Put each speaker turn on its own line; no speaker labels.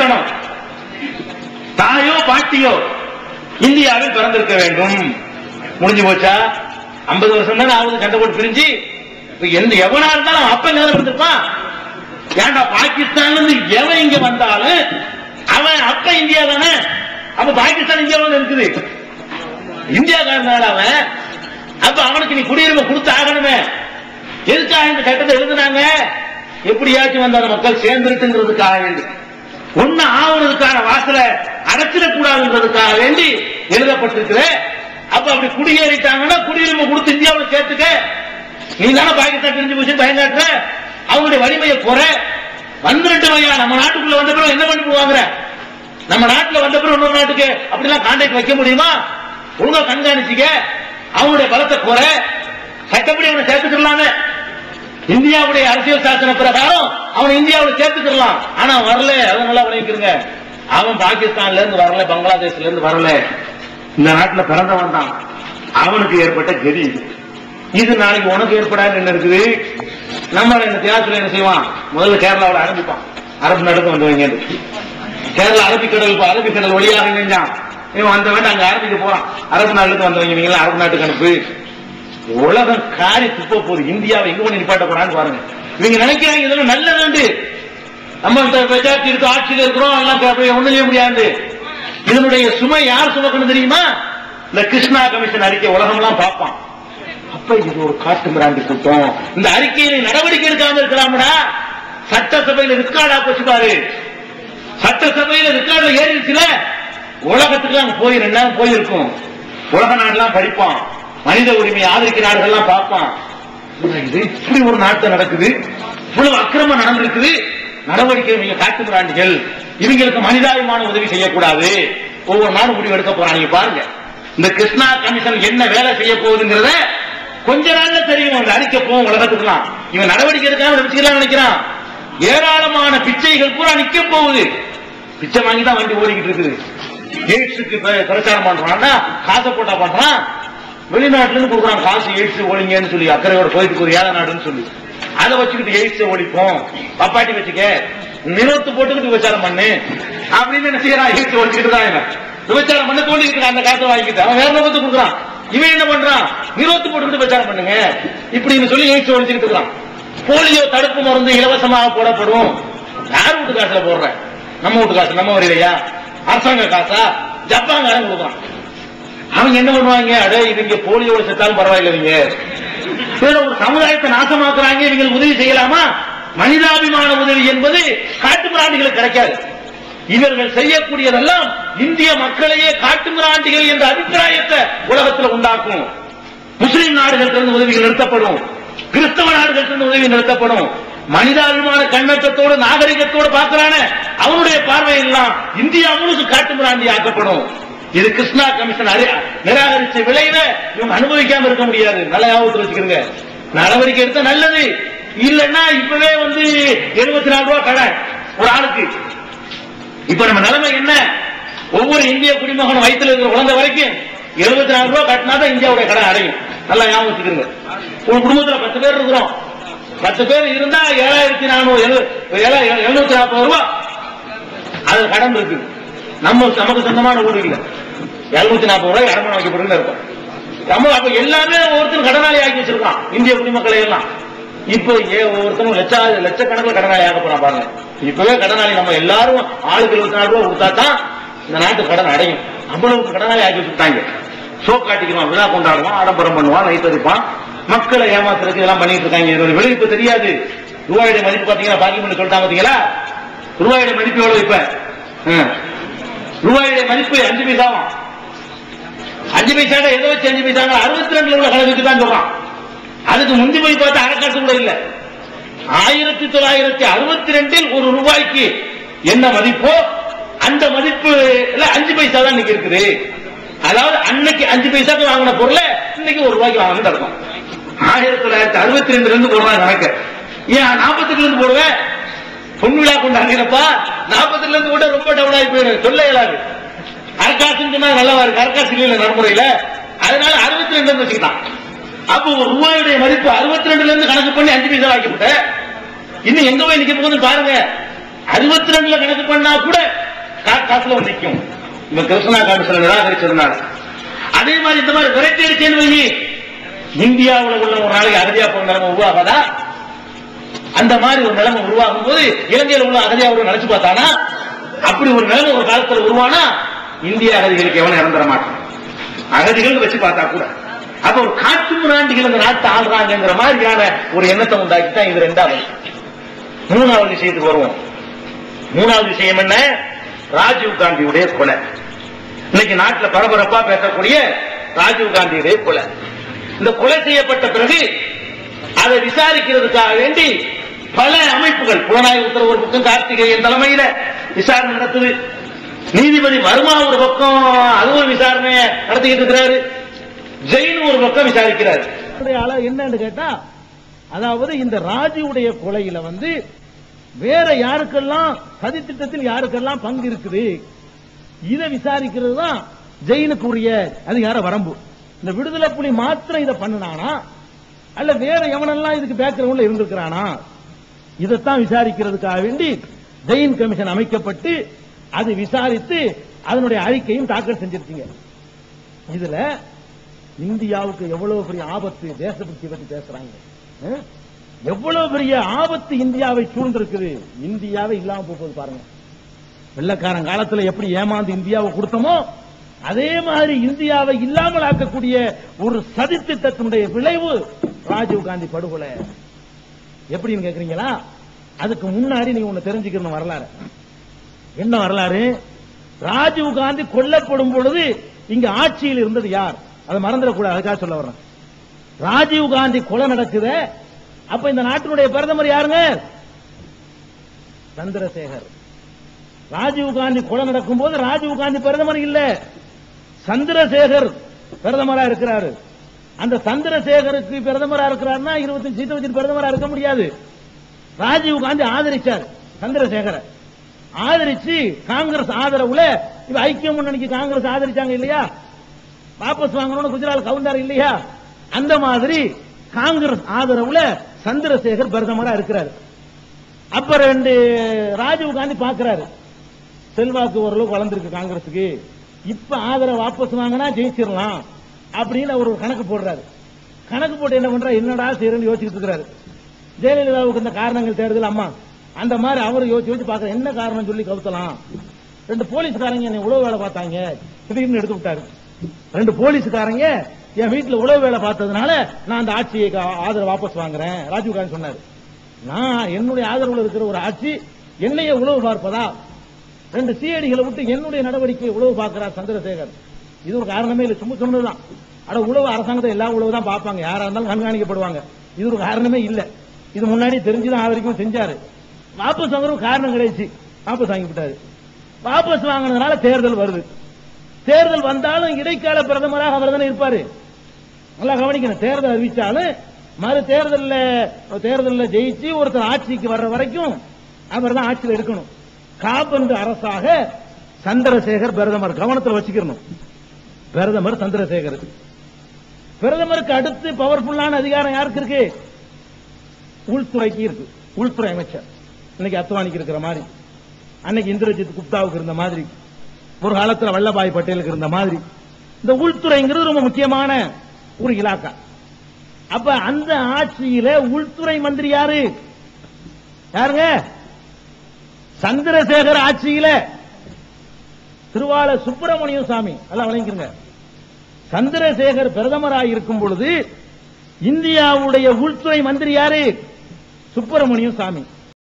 மாத்தணும் தாயோ பாட்டியோ இந்தியாவில் பிறந்திருக்க வேண்டும். முடிஞ்சு போச்சா? ஐம்பது வருஷம் தானே ஆகுது சண்டை போட்டு பிரிஞ்சு. எந்த எவனா இருந்தாலும் அப்ப நேரம் இருந்திருப்பான் ஏண்டா பாகிஸ்தான்ல எவன் இங்க வந்தாலும் அவன் அப்ப இந்தியா தானே? அப்ப பாகிஸ்தான் இந்தியாவில் இருக்குது இந்தியாக்காரனால அவன் அப்ப அவனுக்கு நீ குடியுரிமை கொடுத்து ஆகணுமே. எதுக்காக இந்த சட்டத்தை எழுதுனாங்க? எப்படியாச்சும் வந்த மக்கள் சேர்ந்துருட்டுங்கிறதுக்காக வேண்டி. ஒண்ணு ஆகுறதுக்கான வாசலை அடைச்சிடக்கூடாதுன்றதுக்காக வேண்டி எழுதப்பட்டிருக்கிற அப்ப அப்படி குடியேறிட்டாங்கன்னா குடியுரிமை கொடுத்து இந்தியாவில் சேர்த்துக்க. நீ தானே பாகிஸ்தான் தெரிஞ்சு போச்சு பயங்காட்டுற? அவங்களுடைய வலிமையை குறை. வந்துட்டு வையா நம்ம நாட்டுக்குள்ள வந்த பிறகு என்ன பண்ணி போவாங்க நம்ம நாட்டுல வந்த பிறகு இன்னொரு நாட்டுக்கு அப்படிலாம் கான்டாக்ட் வைக்க முடியுமா? ஒழுங்கா கண்காணிச்சுக்க. அவங்களுடைய பலத்தை குறை. இந்தியாவுடைய அரசியல் சாசன பிரகாரம் அவன் இந்தியாவில் சேர்த்துக்கலாம் ஆனா வரல. அதை நல்லா விளைவிக்கிறங்க அவன் பாகிஸ்தான்ல இருந்து வரல பங்களாதேஷ்ல இருந்து வரல. இந்த நாட்டுல பிறந்தவன் தான். அவனுக்கு ஏற்பட்ட கதி இது. நாளைக்கு உனக்கு ஏற்படாது என்ன இருக்குது? நம்ம இந்த தியாசத்துல என்ன செய்வான்? முதல்ல கேரளாவில் ஆரம்பிப்பான் அரபு நடந்து வந்து வைங்க கேரளா அரபிக்கடல் இப்ப அரபிக்கடல் வழியாக செஞ்சான் இவன் வந்த வேண்டாம் அங்க அரபிக்கு போறான். அரபு நாட்டுக்கு வந்தவங்க நீங்களா அரபு நாட்டுக்கு அனுப்பு. உலகம் காரி துப்ப போகுது. இந்தியாவை எங்க கொண்டு நிப்பாட்ட போறான்னு பாருங்க. இவங்க நினைக்கிறாங்க இதெல்லாம் நல்லதாண்டு நம்ம மெஜாரிட்டி இருக்கு ஆட்சியில் இருக்கிறோம் எல்லாம் ஒண்ணு செய்ய முடியாது. இதனுடைய சுமை யார் சுமக்கணும் தெரியுமா? இந்த கிருஷ்ணா கமிஷன் அறிக்கை உலகம்லாம் பார்ப்பான். அப்ப இது ஒரு காட்டு மிராண்டி கூட்டம் இந்த அறிக்கையில நடவடிக்கை எடுக்காம இருக்கலாம்டா. சட்டசபையில ரிக்கார்டா போச்சு பாரு. சட்டசபையில ரெக்கார்ட்ல ஏறிடுச்சுல. உலகத்துக்கு அங்க போய் போயிருக்கும். உலக நாடுலாம் படிப்பான். மனித உரிமையை ஆதரிக்க நாடுகள்லாம் பார்ப்பான் இது? இப்படி ஒரு நாட்டை நடக்குது. இவ்வளவு அக்கிரமம் நடந்திருக்குது. நடவடிக்கை நீங்க காட்டு மிராண்டிகள் இவங்களுக்கு மனிதாபிமான உதவி செய்யக்கூடாது. ஒவ்வொரு நாடும் முடிவு எடுக்க போறாங்க நீங்க பாருங்க. இந்த கிருஷ்ணா கமிஷன் என்ன வேலை செய்ய போகுதுங்கிறத கொஞ்ச நாள்ல தெரியும். அந்த அறிக்கை போகும் உலகத்துக்குலாம் இவன் நடவடிக்கை எடுக்காம வச்சுக்கலாம் நினைக்கிறான். ஏராளமான பிச்சைகள் பூரா நிக்க போகுது. பிச்சை வாங்கி தான் வண்டி ஓடிக்கிட்டு இருக்குது. எய்ட்ஸுக்கு பிரச்சாரம் பண்றான்னா காசை போட்டா பண்றான். வெளிநாட்டுல இருந்து கொடுக்குறான் காசு எய்ட்ஸ் ஒழிங்கன்னு சொல்லி அக்கறையோட போயிட்டு ஒரு ஏழை நாடுன்னு சொல்லி. அதை வச்சுக்கிட்டு எய்ட்ஸ் ஒழிப்போம். பப்பாட்டி வச்சுக்க நிலத்து போட்டுக்கிட்டு விபச்சாரம் பண்ணு. அப்படின்னு என்ன செய்யறான் எய்ட்ஸ் ஒழிச்சுக்கிட்டு தான் விபச்சாரம் பண்ண தோண்டிக்கிட்டு அந்த காசை வாங்கிட்டு அவன் வேற நோக்கத்துக்கு கொடுக்குறான்? இவன் என்ன பண்றான்? நிலத்து போட்டுக்கிட்டு விபச்சாரம் பண்ணுங்க. இப்படின்னு சொல்லி எய்ட்ஸ் ஒழிச்சுக்கிட்டு இருக்கான். போலியோ தடுப்பு மருந்து இலவசமாக போடப்படும். யார் வீட்டு காசுல போடுற? நம்ம வீட்டு காசு நம்ம வரையிலையா? அரசாங்க காசா? ஜப்பான் காரன் கொடுக்குறான். அவங்க என்ன பண்ணுவாங்க? அடே இவங்க போலியோட செத்தாலும் பரவாயில்ல இவங்க வேற ஒரு சமுதாயத்தை நாசமாக்குறாங்க இவங்களுக்கு உதவி செய்யலாமா? மனிதாபிமான உதவி என்பது காட்டு மிராண்டிகளுக்கு கிடைக்காது. இவர்கள் செய்யக்கூடியதெல்லாம் இந்திய மக்களையே காட்டு மிராண்டிகள் என்ற அபிப்பிராயத்தை உலகத்தில் உண்டாக்கும். முஸ்லிம் நாடுகளிலிருந்து உதவிகள் நிறுத்தப்படும். கிறிஸ்தவ நாடுகளிலிருந்து உதவி நிறுத்தப்படும். மனிதாபிமான கண்ணோட்டத்தோடு நாகரிகத்தோடு பார்க்கிறான அவனுடைய பார்வையெல்லாம் இந்தியா முழுக்க காட்டு மிராண்டி ஆக்கப்படும். இது கிருஷ்ணா கமிஷன் நிராகரிச்ச விளைவை இவங்க அனுபவிக்காம இருக்க முடியாது. நல்ல ஞாபகத்தில் வச்சுக்கிறங்க நடவடிக்கை எடுத்தா நல்லது. இல்லைன்னா இப்பவே வந்து எழுபத்தி நாலு ரூபாய் கடை ஒரு ஆளுக்கு. இப்ப நம்ம நிலைமை என்ன? ஒவ்வொரு இந்திய குடிமகனும் வயிற்றுல இருக்கிற குழந்தை வரைக்கும் எழுபத்தி நாலு ரூபாய் கட்டினா தான் இந்தியாவுடைய கடை அடையும். நல்லா ஞாபகம் வச்சுக்கிறங்க ஒரு குடும்பத்துல பத்து பேர் இருக்கிறோம். பத்து பேர் இருந்தா ஏழாயிரத்தி நானூறு எழுநூத்தி நாற்பது ரூபாய். அது கடன் இருக்குது. நம்ம நமக்கு சொந்தமான ஊர் இல்ல. எழுநூத்தி நாற்பது ரூபாய் அடமானம் வைக்கப்படுன்னு இருக்கும். நம்ம அப்ப எல்லாமே ஒவ்வொருத்தரும் கடனாளி ஆக்கி வச்சிருக்கான் இந்திய குடிமக்களை எல்லாம். இப்போ ஏ ஒவ்வொருத்தரும் லட்ச லட்சக்கணக்கில் கடனாளி ஆக போறான் பாருங்க. இப்பவே கடனாளி நம்ம எல்லாரும் ஆளுக்கு இருபத்தி நாலு ரூபாய் கொடுத்தா தான் இந்த நாட்டு கடன் அடையும். அவ்வளவுக்கு கடனாளி ஆக்கி வச்சுட்டாங்க ஷோ காட்டிக்குவான் விழா கொண்டாடுவான் ஆடம்பரம் பண்ணுவான் லைட் அடிப்பான். மக்களை ஏமாத்துறதுக்கு இதெல்லாம் பண்ணிட்டு இருக்காங்க. இதோட விளைவிப்பு தெரியாது. ரூபாயுடைய மதிப்பு பாத்தீங்கன்னா பார்லிமெண்ட் சொல்லிட்டாங்க பாத்தீங்களா? ரூபாயுடைய மதிப்பு எவ்வளவு இப்ப? ரூபாயுடைய மதிப்பு அஞ்சு பைசாவும் அஞ்சு பைசாட ஏதோ வச்சு அஞ்சு பைசாங்க அறுபத்தி ரெண்டுல உள்ள கணக்குக்கு தான் சொல்றான். அதுக்கு முந்தி போய் பார்த்தா அரைக்காசு கூட இல்லை. ஆயிரத்தி தொள்ளாயிரத்தி அறுபத்தி ரெண்டில் ஒரு ரூபாய்க்கு என்ன மதிப்போ அந்த மதிப்பு அஞ்சு பைசா தான் இன்னைக்கு இருக்குது. அதாவது அன்னைக்கு அஞ்சு பைசாக்கு வாங்கின பொருளை இன்னைக்கு ஒரு ரூபாய்க்கு வாங்கிட்டு இருக்கும் ஆயிரத்தி தொள்ளாயிரத்தி அறுபத்தி ரெண்டுல இருந்து போடுறாங்க கணக்கு. ஏன் நாற்பத்தி இருந்து போடுவேன் பொன் விழா கொண்டாடுறப்பா நாற்பதுல இருந்து கூட ரொம்ப டவுன் ஆகி போயிடும் சொல்ல இயலாது. அரக்காசுன்னு சொன்னா நல்லா இருக்கு. அரக்காசு இல்ல நடைமுறையில. அதனால அறுபத்தி ரெண்டு வச்சுக்கிட்டான். அப்போ ஒரு ரூபாயுடைய மதிப்பு அறுபத்தி ரெண்டுல இருந்து கணக்கு பண்ணி அஞ்சு பைசா ஆக்கிவிட்ட இன்னும் எங்க போய் நிக்க போகுதுன்னு பாருங்க. அறுபத்தி ரெண்டுல கணக்கு பண்ணா கூட காசுல வந்து நிக்கும். இந்த கிருஷ்ணா காட்டு சில நிராகரிச்சிருந்தாங்க அதே மாதிரி இந்த மாதிரி விரட்டி அடிச்சேன்னு இந்தியாவில் உள்ள ஒரு நாளைக்கு அறுதியா போன நிலைமை உருவாகாதான் அந்த மாதிரி ஒரு நிலைமை உருவாகும் போது இலங்கையில் உள்ள அகதியா நினைச்சு பார்த்தானா? அப்படி ஒரு நிலைமை ஒரு காலத்துல உருவானா? இந்திய அகதிகளுக்கு எவனும் இறந்துட மாட்டான். அகதிகள் வச்சு பார்த்தா கூட. அப்ப ஒரு காட்டு முராண்டிகள் இந்த நாட்டை ஆள்றாங்கிற மாதிரியான ஒரு எண்ணத்தை உண்டாக்கி தான் இது ரெண்டாவது. மூணாவது விஷயத்துக்கு வருவோம். மூணாவது விஷயம் என்ன? ராஜீவ் காந்தியுடைய கொலை. இன்னைக்கு நாட்டில் பரபரப்பா பேசக்கூடிய ராஜீவ் காந்தியுடைய கொலை. இந்த கொலை செய்யப்பட்ட பிறகு அதை விசாரிக்கிறதுக்காக வேண்டி பல அமைப்புகள் புலனாய்வு உத்தரவு ஒரு பக்கம் கார்த்திகேயன் தலைமையில விசாரணை நடத்துது நீதிபதி வர்மா ஒரு பக்கம் அதுவும் விசாரணை நடத்திக்கிட்டு இருக்கிறாரு. ஜெயின் ஒரு பக்கம் விசாரிக்கிறாரு.
என்னன்னு கேட்டா அதாவது இந்த ராஜியுடைய கொலையில வந்து வேற யாருக்கெல்லாம் சதித்திட்டத்தில் யாருக்கெல்லாம் பங்கு இருக்குது? இதை விசாரிக்கிறது தான் ஜெயினுக்குரிய அதிகார வரம்பு. இந்த விடுதலை புலி மாத்திரம் இதை பண்ணுனானா? அல்ல வேற எவனெல்லாம் இதுக்கு பேக்ரவுண்ட்ல இருந்திருக்கிறானா? இதைத்தான் விசாரிக்கிறதுக்காக வேண்டி ஜெயின் கமிஷன் அமைக்கப்பட்டு அது விசாரித்து அதனுடைய அறிக்கையும் தாக்கல் செஞ்சிருக்கீங்க. இதுல இந்தியாவுக்கு எவ்வளவு பெரிய ஆபத்து தேசபக்தி பத்தி பேசுறாங்க. எவ்வளவு பெரிய ஆபத்து இந்தியாவை சூழ்ந்திருக்குது. இந்தியாவை இல்லாம போகுது பாருங்க. வெள்ளக்காரன் காலத்துல எப்படி ஏமாந்து இந்தியாவை கொடுத்தோமோ அதே மாதிரி இந்தியாவை இல்லாமல் ஆக்கக்கூடிய ஒரு சதித்திட்டத்தினுடைய விளைவு ராஜீவ் காந்தி படுகொலை. எப்படின்னு கேக்குறீங்களா? அதுக்கு முன்னாடி நீங்க ஒண்ணு தெரிஞ்சுக்கணும் வரலாறு. என்ன வரலாறு? ராஜீவ் காந்தி கொல்லப்படும் பொழுது இங்க ஆட்சியில் இருந்தது யார்? அதை மறந்துடக்கூடாது அதுக்காக சொல்ல வர்றேன். ராஜீவ் காந்தி கொலை நடக்குது. அப்ப இந்த நாட்டினுடைய பிரதமர் யாருங்க? சந்திரசேகர். ராஜீவ் காந்தி கொலை நடக்கும் போது ராஜீவ் காந்தி பிரதமர் இல்ல. சந்திரசேகர் பிரதமரா இருக்கிறாரு. அந்த சந்திரசேகருக்கு பிரதமரா இருக்கிறார்னா இருபத்தஞ்சு சீட்டை வச்சு பிரதமரா இருக்க முடியாது. ராஜீவ் காந்தி ஆதரிச்சார் சந்திரசேகரை. ஆதரிச்சு காங்கிரஸ் ஆதரவுல இப்ப ஐக்கிய முன்னணிக்கு காங்கிரஸ் ஆதரிச்சாங்க இல்லையா? வாபஸ் வாங்கணும்னு குஜராத் கவுண்டார் இல்லையா? அந்த மாதிரி காங்கிரஸ் ஆதரவுல சந்திரசேகர் பிரதமரா இருக்கிறாரு. அப்ப ரெண்டு ராஜீவ் காந்தி பாக்குறாரு. செல்வாக்கு ஓரளவுக்கு வளர்ந்துருக்கு காங்கிரஸுக்கு இப்ப ஆதரவு வாபஸ் வாங்கினா ஜெயிச்சிடலாம். அப்படின்னு அவர் ஒரு கணக்கு போடுறாரு. கணக்கு போட்டு என்ன பண்றா என்னடா செய்யறேன்னு யோசிச்சுட்டு இருக்கிறாரு. ஜெயலலிதாவுக்கு இந்த காரணங்கள் தேடுதல் அம்மா அந்த மாதிரி அவர் யோசிச்சு யோசிச்சு பாக்குற என்ன காரணம் சொல்லி கவுத்தலாம். ரெண்டு போலீஸ்காரங்க என்னை உழவு வேலை பார்த்தாங்க. திடீர்னு எடுத்து விட்டாரு. ரெண்டு போலீஸ்காரங்க என் வீட்டுல உழவு வேலை பார்த்ததுனால நான் அந்த ஆட்சியை கா- ஆதரவு வாபஸ் வாங்குறேன். ராஜீவ் காந்தி சொன்னாரு. நான் என்னுடைய ஆதரவுல இருக்கிற ஒரு ஆட்சி என்னைய உழவு பார்ப்பதா? ரெண்டு சிஐடிகளை விட்டு என்னுடைய நடவடிக்கையை உழவு பார்க்கிறார் சந்திரசேகர். இது ஒரு காரணமே இல்லை. சும்மா சொன்னதுதான். ஆனா உழவு அரசாங்கத்தை எல்லா உழவு தான் பார்ப்பாங்க. யாரா இருந்தாலும் கண்காணிக்கப்படுவாங்க. இது ஒரு காரணமே இல்லை. இது முன்னாடி தெரிஞ்சுதான் ஆதரிக்கும் செஞ்சாரு. வாபஸ் வாங்குறது காரணம் கிடைச்சு. வாபஸ் வாங்கி விட்டாரு வாபஸ் வாங்கினதுனால தேர்தல் வருது. தேர்தல் வந்தாலும் இடைக்கால பிரதமராக அவர் தானே இருப்பாரு. நல்லா கவனிக்கணும். தேர்தல் அறிவிச்சாலும் மறு தேர்தல்ல தேர்தலில் ஜெயிச்சு ஒருத்தர் ஆட்சிக்கு வர்ற வரைக்கும் அவர் தான் ஆட்சியில் இருக்கணும். காபந்து அரசாக சந்திரசேகர் பிரதமர் கவனத்தில் வச்சுக்கணும். பிரதமர் சந்திரசேகர் பிரதமருக்கு அடுத்து பவர்ஃபுல்லான அதிகாரம் யாருக்கு இருக்கு? உள்துறைக்கு இருக்கு. உள்துறை அமைச்சர். இன்னைக்கு அத்வானிக்கு இருக்கிற மாதிரி. அன்னைக்கு இந்திரஜித் குப்தாவுக்கு இருந்த மாதிரி. ஒரு காலத்துல வல்லபாய் பட்டேலுக்கு இருந்த மாதிரி. இந்த உள்துறைங்கிறது ரொம்ப முக்கியமான ஒரு இலாக்கா. அப்ப அந்த ஆட்சியில உள்துறை மந்திரி யாரு? யாருங்க? சந்திரசேகர் ஆட்சியில திருவாள சுப்பிரமணியம் சாமி. நல்லா வழங்கிருங்க சந்திரசேகர் பிரதமராக இருக்கும் பொழுது இந்தியாவுடைய உள்துறை மந்திரி யாரு? சுப்பிரமணியம் சாமி.